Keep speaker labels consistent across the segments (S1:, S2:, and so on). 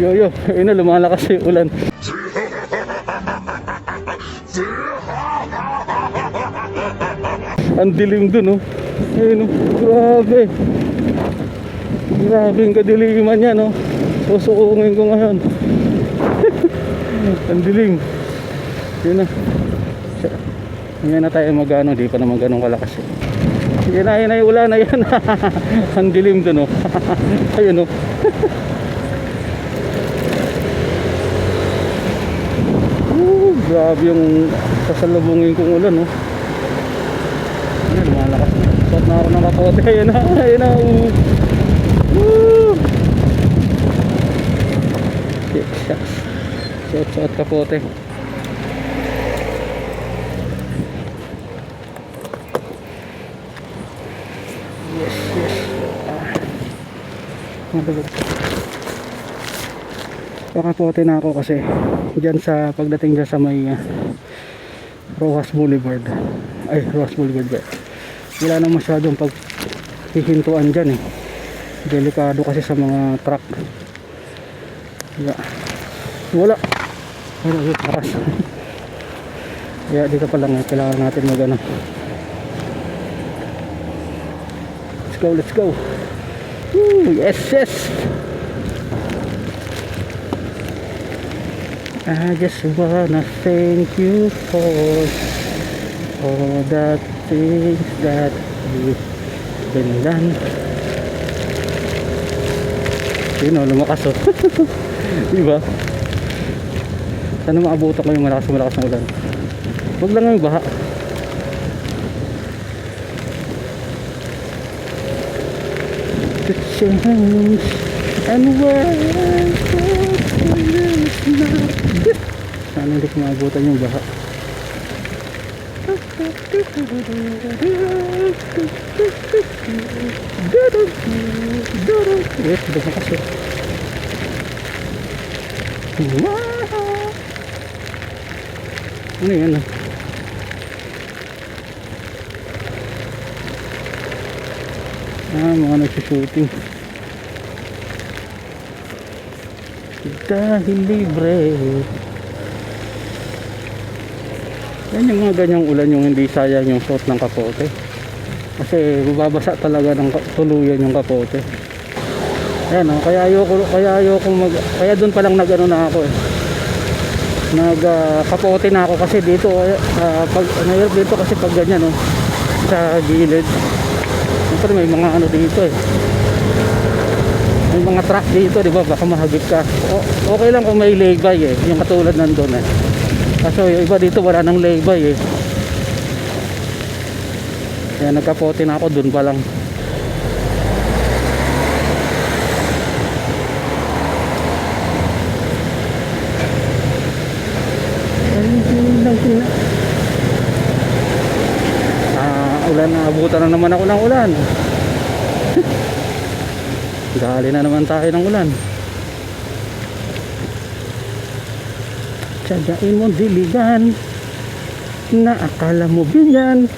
S1: Yo, yo. Ayun na, lumalakas yung ulan. Ang dilim dun, oh. Ayun, oh. Grabe. Grabe yung kadiliman niya, no? Susukungin ko ngayon. Ang dilim. Yun na. Hindi na tayo mag-ano, di pa naman ganun kalakas. Eh. Yan na, yan na yung ulan na yan. Ang dilim dun, oh. Ayun, oh. Grabe yung sasalubungin kong ulan, oh. Ano, lumalakas na. Suot na ako ng kapote. Ayun na, ayun na. oh. Woo! Yes, yes. Suot, suot kapote. Yes, yes. Ah. Madugot. Pakapote na ako kasi dyan sa pagdating dyan sa may uh, Rojas Boulevard. Ay Rojas Boulevard ba? Wala na masyadong paghihintuan dyan eh. Delikado kasi sa mga truck. Yeah. wala. Wala wala taras kaya dito pa lang eh, kailangan natin mag ano. Let's go let's go. Woo, yes yes I just wanna thank you for all the things that you've been done. Yun o, lumakas o. diba? Sana maabutan ko yung malakas malakas na ulan. Huwag lang yung baha. To change and where sana hindi ko maabutan yung baha. Yes basta kasi. Ano yan ah? Ah mga nagsushooting dahil libre. Yan yung mga ganyang ulan yung hindi sayang yung suot ng kapote. Kasi bubabasa talaga ng tuluyan yung kapote. Yan o kaya ayoko kaya ayoko mag kaya doon pa lang nag ano na ako eh. Nag ah, kapote na ako kasi dito uh, pag mahirap dito kasi pag ganyan oh, sa gilid. Siyempre may mga ano dito eh may mga truck dito, di ba? Baka mahagip ka. O, okay lang kung may laybay eh, yung katulad nandun eh. Kaso yung iba dito wala nang laybay eh. Kaya nagkapote na ako dun pa lang. Ah, ulan na abutan na naman ako ng ulan. Dali na naman tayo ng ulan. Tsagain mo diligan na akala mo binyan.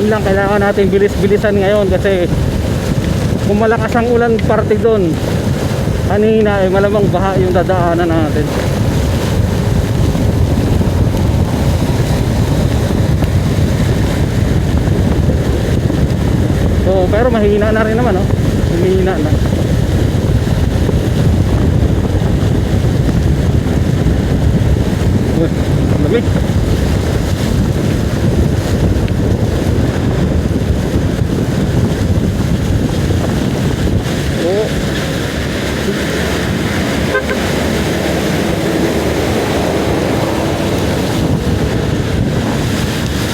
S1: Yun lang kailangan natin bilis-bilisan ngayon kasi kung malakas ang ulan parte doon kanina eh malamang baha yung dadaanan natin. So pero mahina na rin naman oh. Mahina na. Lamig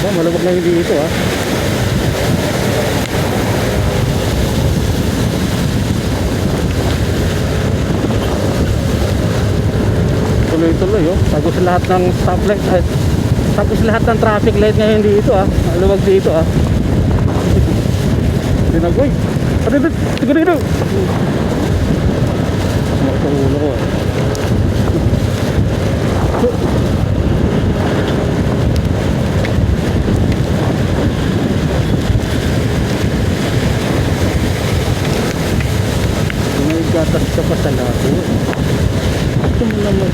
S1: Ba, malabog na hindi ito ah. Tuloy-tuloy oh. Tapos lahat ng stoplight eh, tapos lahat ng traffic light ngayon dito ah. Maluwag dito ah. Dinagoy. Ito, ito, ito, ito. Makakulo ko eh. Gatas ka pa sa labo. Ito mo naman.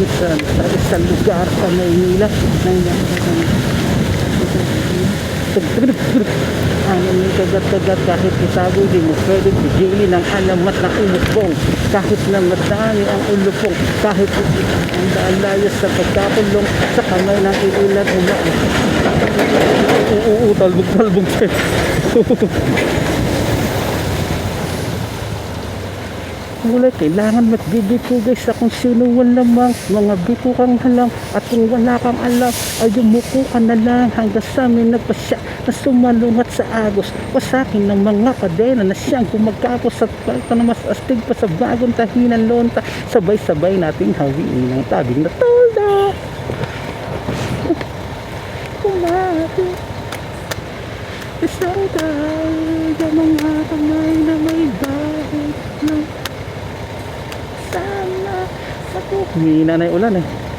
S1: Minsan, sa isang lugar sa Maynila, ano yung kagat-kagat kahit itago di mo pwede pigilin ang alamat na umusbong kahit na madami ang ulupong kahit ang daan layas sa pagkakulong sa kamay ng iulan umaan Oo, talbog-talbog Wala, kailangan magbibito guys sa kung sino lamang mga bito kang halang. At kung wala kang alam ay yumuko ka na lang hanggang sa amin nagpasya na sumalungat sa agos. Pasakin ng mga kadena na siyang gumagapos at palta na mas astig pa sa bagong tahinan lonta. Sabay-sabay nating hawiin ng tabing na tolda. Kumati. Isang tayo mga kamay na may bahid ng sana sa Humihina na yung ulan eh.